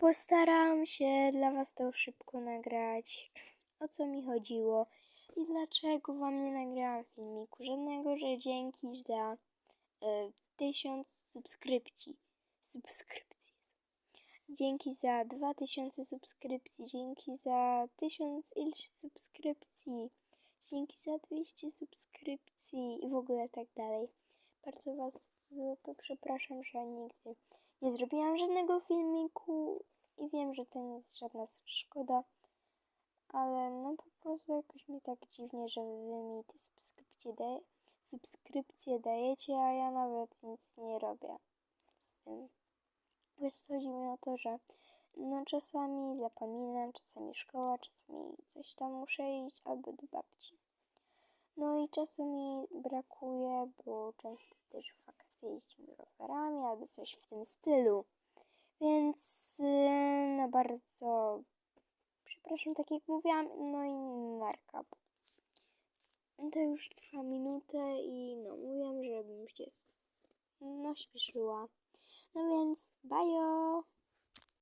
Postaram się dla Was to szybko nagrać. O co mi chodziło i dlaczego Wam nie nagrałam filmiku żadnego, że dzięki za e, tysiąc subskrypcji. Subskrypcji. Dzięki za 2000 subskrypcji, dzięki za 1000 ileś subskrypcji, dzięki za 200 subskrypcji i w ogóle tak dalej. Bardzo Was za to przepraszam, że nigdy nie zrobiłam żadnego filmiku i wiem, że to nie jest żadna szkoda, ale no po prostu jakoś mi tak dziwnie, że Wy mi te subskrypcje, daje, subskrypcje dajecie, a ja nawet nic nie robię z tym. Wiesz, chodzi mi o to, że no czasami zapominam, czasami szkoła, czasami coś tam muszę iść albo do babci. No i czasu mi brakuje, bo często też w wakacje jeździmy rowerami albo coś w tym stylu. Więc yy, no bardzo przepraszam, tak jak mówiłam, no i narka. To już trwa minutę i no mówiłam, żebym się no śpieszyła. No więc bajo!